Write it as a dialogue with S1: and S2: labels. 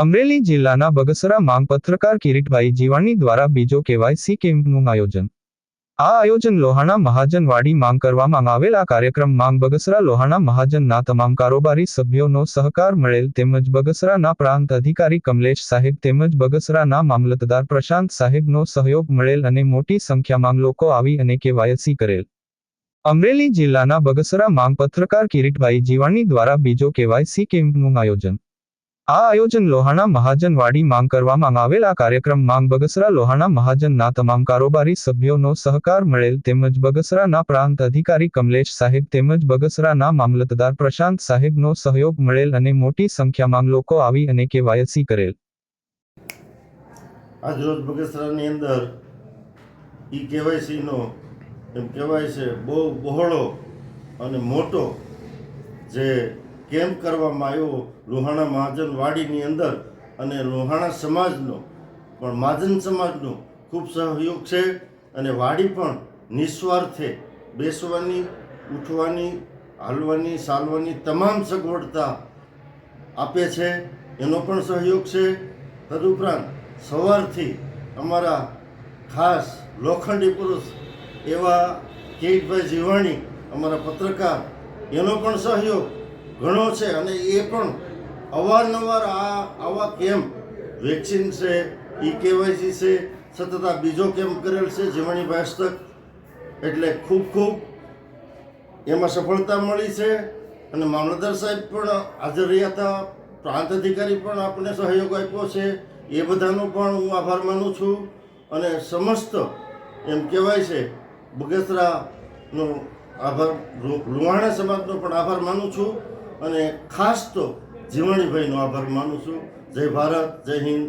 S1: અમરેલી જિલ્લાના બગસરા માંગ પત્રકાર કિરીટભાઈ જીવાણી દ્વારા બીજો કેવાયસી કેમ્પનું આયોજન. આ આયોજન લોહાણા મહાજનવાડી માંગ કરવામાં આવેલ. આ કાર્યક્રમ માંગ બગસરા લોહાણા મહાજનના તમામ કારોબારી સભ્યોનો સહકાર મળેલ તેમજ બગસરાના પ્રાંત અધિકારી કમલેશ સાહેબ તેમજ બગસરાના મામલતદાર પ્રશાંત સાહેબનો સહયોગ મળેલ અને મોટી સંખ્યામાં લોકો આવી અને કેવાયસી કરેલ. અમરેલી જિલ્લાના બગસરા માંગ પત્રકાર કિરીટભાઈ જીવાણી દ્વારા બીજો કેવાયસી કેમ્પનું આયોજન. આ આયોજન લોહાણા મહાજનવાડી માંગ કરવામાં આવેલ. આ કાર્યક્રમ માંગ બગસરા લોહાણા મહાજનના તમામ કારોબારી સભ્યોનો સહકાર મળેલ તેમજ બગસરાના પ્રાંત અધિકારી કમલેશ સાહેબ તેમજ બગસરાના મામલતદાર પ્રશાંત સાહેબનો સહયોગ મળેલ અને મોટી સંખ્યામાં લોકો આવી અને કેવાયસી કરેલ.
S2: આજરોજ બગસરાની અંદર ઈ કેવાયસીનો, એમ કહેવાય છે, બહુ બહોળો અને મોટો જે કેમ્પ કરવામાં આવ્યો? લોહાણા મહાજન વાડીની અંદર અને લોહાણા સમાજનો, પણ મહાજન સમાજનો ખૂબ સહયોગ છે અને વાડી પણ નિસ્વાર્થે બેસવાની, ઉઠવાની, હાલવાની, ચાલવાની તમામ સગવડતા આપે છે. એનો પણ સહયોગ છે. તદુપરાંત સવારથી અમારા ખાસ લોખંડી પુરુષ એવા કિરીટભાઈ જીવાણી, અમારા પત્રકાર, એનો પણ સહયોગ ઘણો છે અને એ પણ અવારનવાર આ આવા કેમ્પ વેક્સિન છે, ઈ કેવાયસી છે, સતત આ બીજો કેમ્પ કરેલ છે, જીવણી હસ્તક એટલે ખૂબ ખૂબ એમાં સફળતા મળી છે અને મામલતદાર સાહેબ પણ હાજર રહ્યા હતા, પ્રાંત અધિકારી પણ આપણને સહયોગ આપ્યો છે, એ બધાનો પણ હું આભાર માનું છું અને સમસ્ત એમ કહેવાય છે, બગસરાનો આભાર, લુહાણા સમાજનો પણ આભાર માનું છું. અને ખાસ તો જીવાણીભાઈનો આભાર માનું છું. જય ભારત જય હિન્દ.